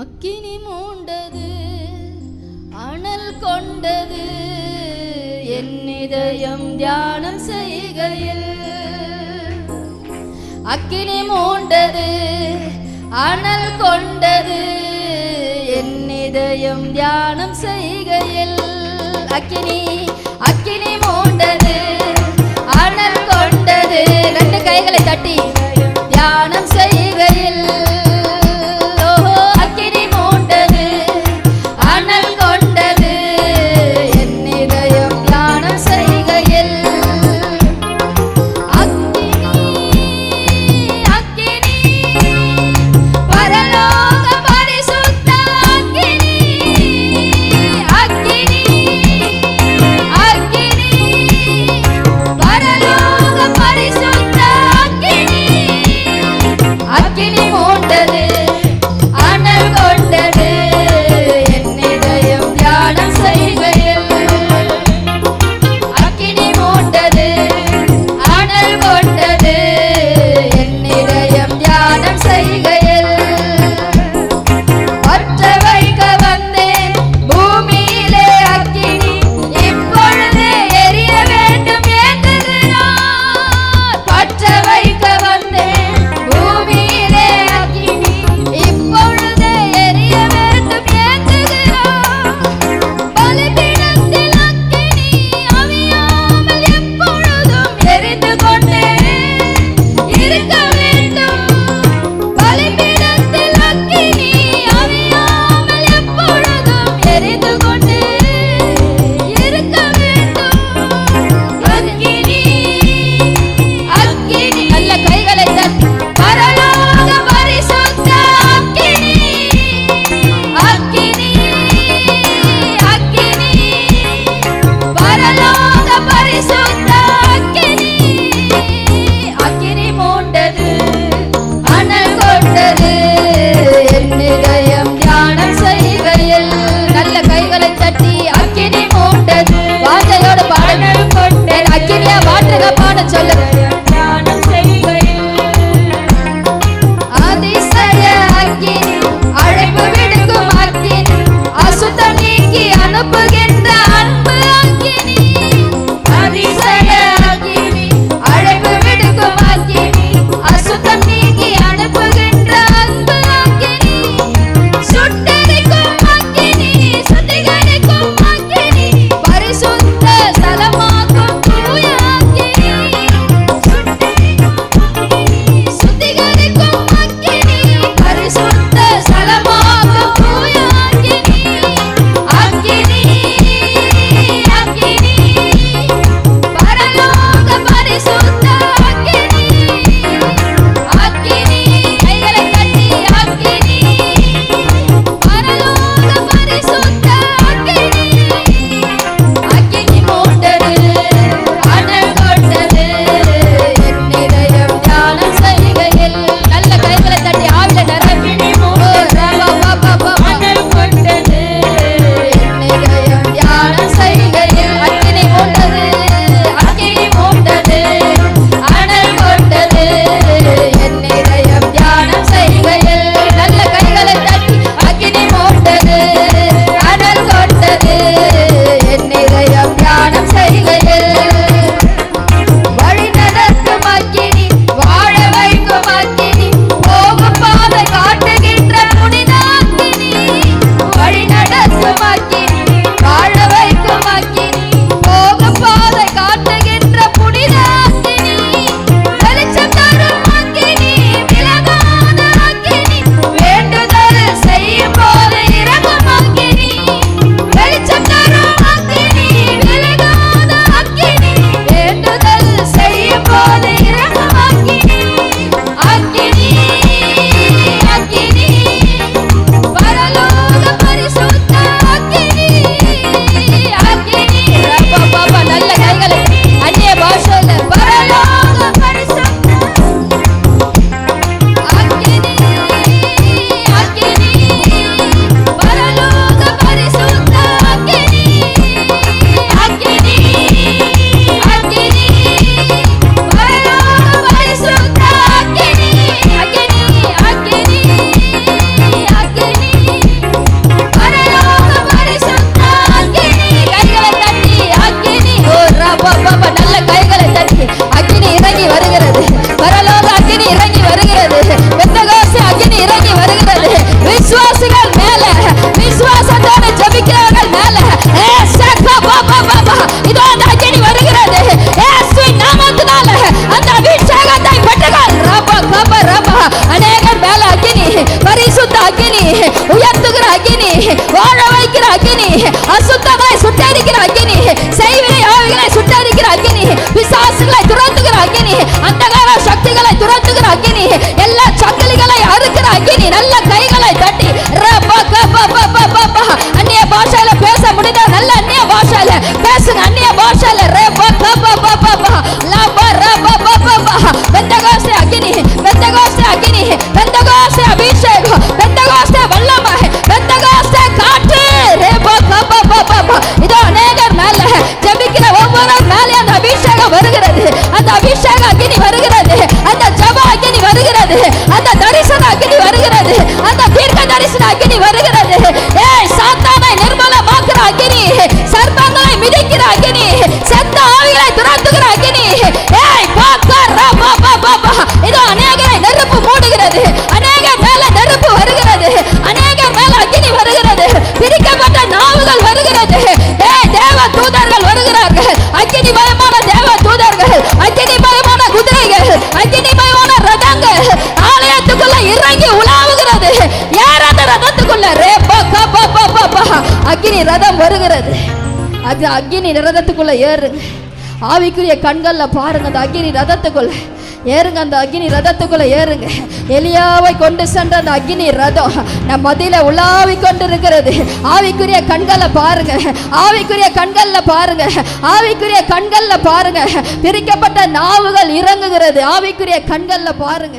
அக்கினி மூண்டது அனல் கொண்டது. என் இதயம் தியானம் செய்கையில் அக்கினி மூண்டது அனல் கொண்டது. என் இதயம் தியானம் செய்கையில் அக்கினி அக்கினி மூண்டது. la அக்னி ரதம் வருகிறது. அது அக்னி ரதத்துக்குள்ள ஏறுங்க ஆவிக்குரிய கண்களில் பாருங்க அந்த அக்னி ரதத்துக்குள்ள. ஏறுங்க அந்த அக்னி ரதத்துக்குள்ள ஏறுங்க. எலியாவை கொண்டு சென்ற அந்த அக்னி ரதம் நம் மதியில உலாவி கொண்டு இருக்கிறது ஆவிக்குரிய கண்களை பாருங்க ஆவிக்குரிய கண்களில் பாருங்க ஆவிக்குரிய கண்களில் பாருங்க. பிரிக்கப்பட்ட நாவுகள் இறங்குகிறது. ஆவிக்குரிய கண்களில் பாருங்க.